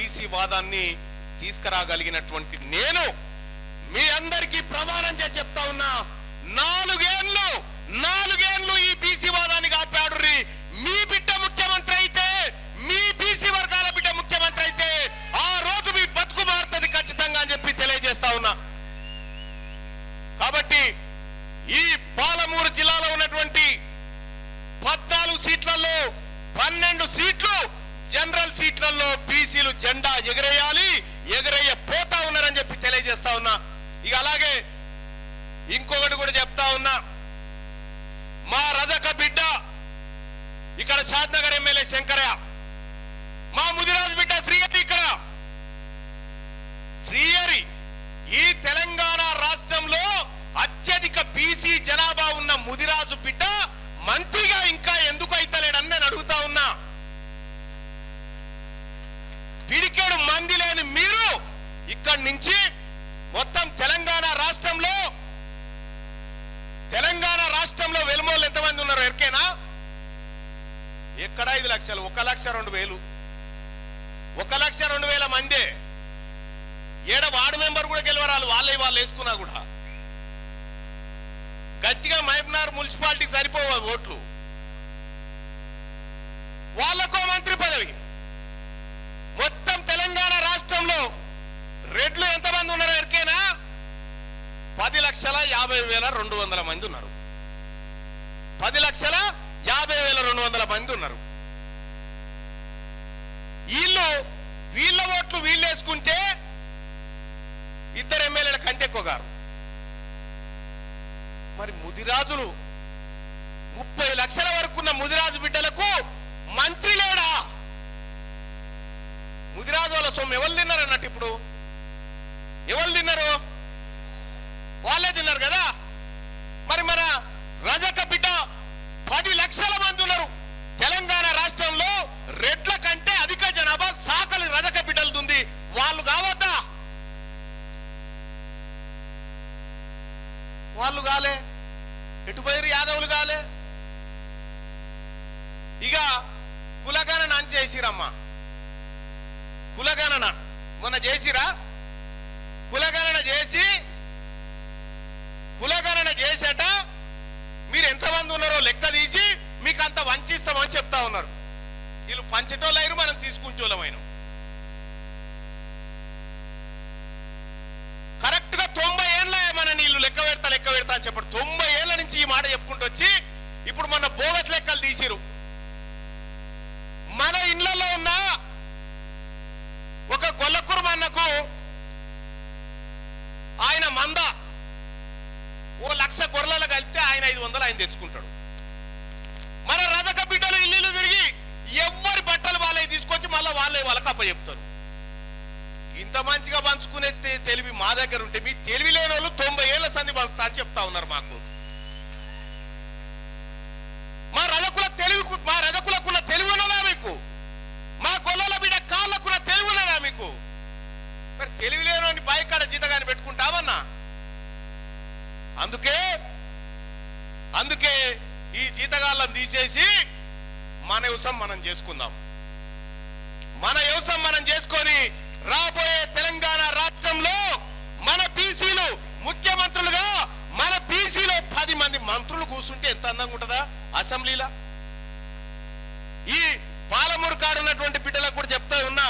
BC వాదాన్ని తీసుకురాగలిగినటువంటి నేను మీ అందరికీ ప్రమాణం చేసి చెప్తా ఉన్నా నాలుగేళ్ళు నాలుగేళ్ళు ఈ బీసీ వాదానికి ఎగరేయాలి ఇక్కడి నుంచి మొత్తం తెలంగాణ రాష్ట్రంలో తెలంగాణ రాష్ట్రంలో వెలుమోళ్ళు ఎంతమంది ఉన్నారు? ఎరికేనా? ఎక్కడ ఐదు లక్షలు? ఒక లక్ష రెండు వేలు. ఒక లక్ష రెండు వేల మందే. ఏడ వార్డు మెంబర్ కూడా గెలవరాలు వాళ్ళే వాళ్ళు వేసుకున్నా కూడా గట్టిగా మహబూబ్నగర్ మున్సిపాలిటీకి సరిపోవు ఆ ఓట్లు వాళ్ళకో మంత్రి పదవి మొత్తం తెలంగాణ రాష్ట్రంలో రెడ్లు ఎంతమంది ఉన్నారు ఎరికేనా పది లక్షల యాభై వేల రెండు వందల మంది ఉన్నారు. పది లక్షల యాభై వేల రెండు వందల మంది ఉన్నారు. వీళ్ళు వీళ్ళ ఓట్లు వీళ్ళేసుకుంటే ఇద్దరు ఎమ్మెల్యేల కంటే ఎక్కువ గారు. మరి ముదిరాజులు ముప్పై లక్షల వరకున్న ముదిరాజు బిడ్డలకు మంత్రి లేడా ముదిరాజు వాళ్ళ సొమ్ము ఎవరు తిన్నారు అన్నట్టు ఇప్పుడు ఎవరు తిన్నారు వాళ్ళే తిన్నారు కదా మరి మన రజక బిడ్డ పది లక్షల మంది ఉన్నారు తెలంగాణ రాష్ట్రంలో రెడ్ల కంటే అధిక జనాభా సాకలి రజక బిడ్డలు ఉంది వాళ్ళు కావద్దా వాళ్ళు కాలే ఎటుపోయారు యాదవులు కాలే ఇక కులగణన అని కులగణన. మొన్న చేసిరా? కులగణన చేసి కులగణన చేసేట మీరు ఎంతమంది ఉన్నారో లెక్క తీసి మీకు అంత వంచిస్తామని చెప్తా ఉన్నారు. వీళ్ళు పంచటోళ్ళైరు మనం తీసుకుంటోళ్ళమైన కరెక్ట్గా తొంభై ఏళ్ళ మన నీళ్ళు లెక్క పెడతా లెక్క పెడతా అని చెప్పాడు. తొంభై ఏళ్ళ నుంచి ఈ మాట చెప్పుకుంటూ వచ్చి ఇప్పుడు మన బోగస్ లెక్కలు తీసిరు మన ఇళ్ళలో ఉన్న ఒక గొల్లకుర్మన్నకు వంద. ఓ లక్ష గొర్రెలు కలిపితే ఆయన ఐదు వందలు ఆయన తెచ్చుకుంటాడు. మన రజక బిడ్డలు ఇల్లు తిరిగి ఎవ్వరి బట్టలు వాళ్ళే తీసుకొచ్చి మళ్ళీ వాళ్ళే వాళ్ళకి అప్ప చెప్తారు ఇంత మంచిగా పంచుకునే తెలివి మా దగ్గర ఉంటే మీ తెలివి లేని వాళ్ళు తొంభై ఏళ్ళ సంధి పంచుతా అని చెప్తా ఉన్నారు మాకు మా రజకుల తెలివి మా రజకులకున్న తెలివి ఉన్నదా మీకు మా గొల్లల బిడ్డ కాళ్ళకున్న తెలివి ఉన్నదా మీకు మరి తెలివి లేని బాయికాడ జీతగాని పెట్టుకుంటామన్నా అందుకే అందుకే ఈ జీతగాళ్ళని తీసేసి మన వ్యవసాయం మనం చేసుకుందాం. మన వ్యవసాయం మనం చేసుకొని రాబోయే తెలంగాణ రాష్ట్రంలో మన బీసీలు ముఖ్యమంత్రులుగా మన బీసీలో పది మంది మంత్రులు కూర్చుంటే ఎంత అందంగా ఉంటుందా? అసెంబ్లీలో. ఈ పాలమూరు కాడున్నటువంటి బిడ్డలకు కూడా చెప్తా ఉన్నా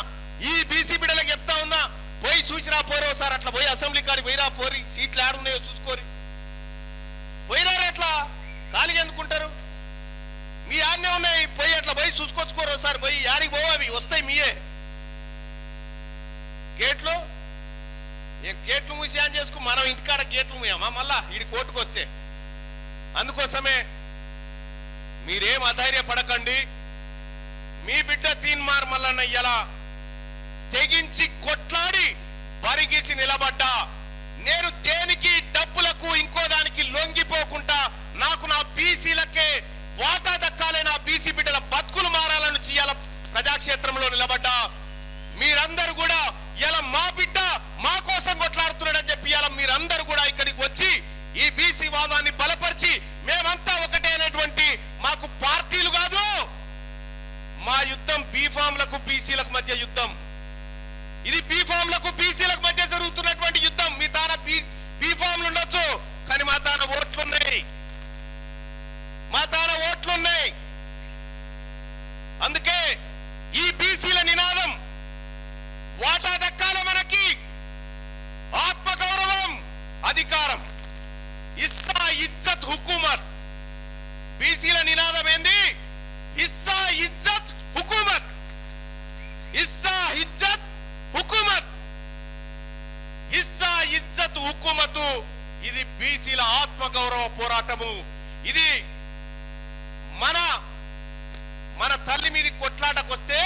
ఈ బీసీ బిడ్డలకు చెప్తా ఉన్నా పోయి చూసిరా పోరో సార్ అట్లా పోయి అసెంబ్లీ కాడికి పోయిరా పోరి సీట్లు ఆడున్నాయో చూసుకోరి. పోయినారు అట్లా ఖాళీగా ఎందుకుంటారు? మీ ఆన్నే ఉన్నాయి పోయి అట్లా పోయి చూసుకొచ్చుకోరు ఒకసారి పోయి యాడికి పోవు అవి వస్తాయి మీయే. గేట్లు ఏ గేట్లు మూసి ఆన్ చేసుకు మనం ఇంటికాడ గేట్లు మూయమా? మళ్ళా ఇది కోర్టుకు వస్తే. అందుకోసమే మీరేం అధైర్యపడకండి. మీ బిడ్డ తీన్మార్ మల్లన్న ఇలా తెగించి కొట్లాడి బరిగీసి నిలబడ్డా. నేను దేనికి డబ్బులకు ఇంకో దానికి లొంగిపోకుండా ప్రజాక్షేత్రంలో నిలబడ్డా ఇది మన మన తల్లి మీది కొట్లాటకొస్తే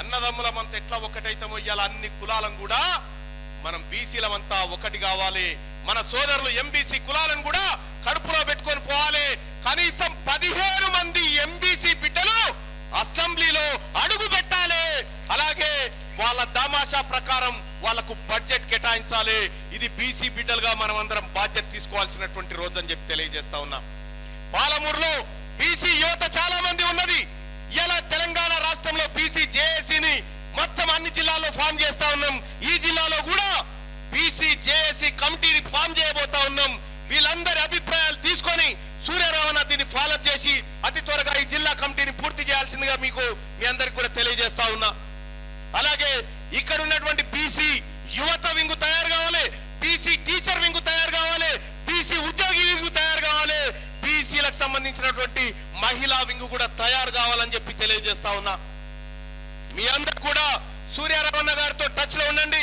అన్నదమ్ములమంతా ఎట్లా ఒకటైతామో ఇవాళ అన్ని కులాలను కూడా మనం బీసీలమంతా ఒకటి కావాలి. మన సోదరులు ఎంబీసీ కులాలను కూడా కడుపులో పెట్టుకొని పోవాలి. కనీసం పదిహేను మంది ఎంబీసీ బిడ్డలు అసెంబ్లీలో అడుగు పెట్టాలి. అలాగే వాళ్ళ దామాషా ప్రకారం వాళ్ళకు బడ్జెట్ కేటాయించాలి. ఇది బీసీ బిడ్డలుగా మనం అందరం బాధ్యత తీసుకోవాల్సినటువంటి రోజు అని చెప్పి తెలియజేస్తా ఉన్నాం. పాలమూరులో బీసీ యువత చాలా మంది ఉన్నది. ఇలా తెలంగాణ రాష్ట్రంలో బీసీ జేఏసీని మొత్తం అన్ని జిల్లాల్లో ఫామ్ చేస్తా ఉన్నాం. ఈ జిల్లాలో కూడా బీసీ జేఏసీ కమిటీని ఫామ్ చేయబోతా ఉన్నాం. వీళ్ళందరి అభిప్రాయాలు తీసుకొని సూర్యరావణ దీన్ని ఫాలోఅప్ చేసి అతి త్వరగా ఈ జిల్లా కమిటీని పూర్తి చేయాల్సిందిగా మీకు మీ అందరికి కూడా తెలియజేస్తా ఉన్నా. అలాగే ఇక్కడ ఉన్నటువంటి బీసీ యువత వింగు తయారు కావాలి. సంబంధించినటువంటి మహిళా వింగు కూడా తయారు కావాలని చెప్పి తెలియజేస్తా ఉన్నా. మీ అందరు కూడా సూర్యరమణ గారితో టచ్లో ఉండండి.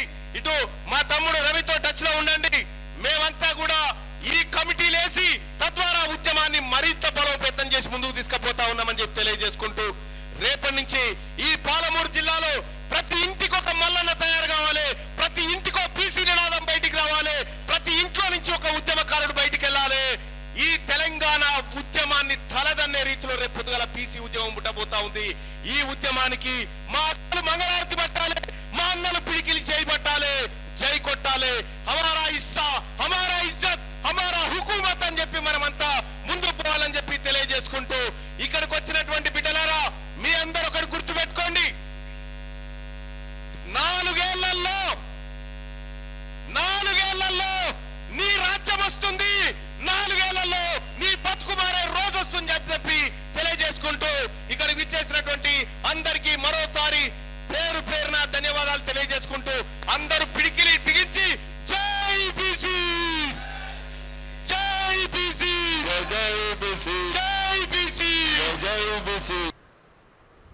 బీసీ.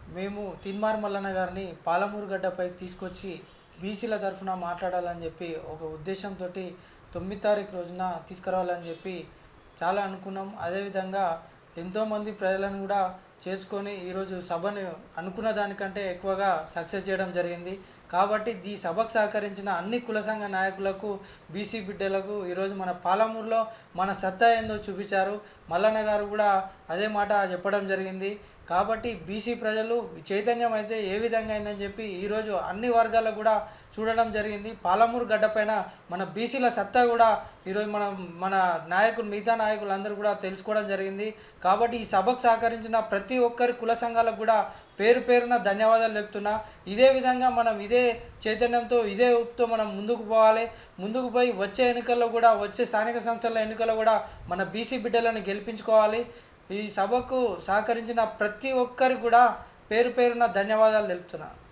మేము తిన్మార్ మల్లన్న గారిని పాలమూరు తీసుకొచ్చి బీసీల తరఫున మాట్లాడాలని చెప్పి ఒక ఉద్దేశంతో తొమ్మిది తారీఖు రోజున తీసుకురావాలని చెప్పి చాలా అనుకున్నాం. అదేవిధంగా ఎంతోమంది ప్రజలను కూడా చేర్చుకొని ఈరోజు సభను అనుకున్న దానికంటే ఎక్కువగా సక్సెస్ చేయడం జరిగింది. కాబట్టి ఈ సభకు సహకరించిన అన్ని కుల సంఘ నాయకులకు బీసీ బిడ్డలకు ఈరోజు మన పాలమూరులో మన సత్తా ఏందో చూపించారు. మల్లన్న గారు కూడా అదే మాట చెప్పడం జరిగింది. కాబట్టి బీసీ ప్రజలు చైతన్యం అయితే ఏ విధంగా అయిందని చెప్పి ఈరోజు అన్ని వర్గాలకు కూడా చూడడం జరిగింది. పాలమూరు గడ్డపైన మన బీసీల సత్తా కూడా ఈరోజు మనం మన నాయకులు మిగతా నాయకులు అందరూ కూడా తెలుసుకోవడం జరిగింది. కాబట్టి ఈ సభకు సహకరించిన ప్రతి ఒక్కరి కుల సంఘాలకు కూడా పేరు పేరున ధన్యవాదాలు చెప్తున్నా ఇదే విధంగా మనం ఇదే చైతన్యంతో ఇదే ఊపుతో మనం ముందుకు పోవాలి. ముందుకు పోయి వచ్చే ఎన్నికల్లో కూడా వచ్చే స్థానిక సంస్థల ఎన్నికల్లో కూడా మన బీసీ బిడ్డలను గెలిపించుకోవాలి. ఈ సభకు సహకరించిన ప్రతి ఒక్కరికి కూడా పేరు పేరున ధన్యవాదాలు తెలుపుతున్నాను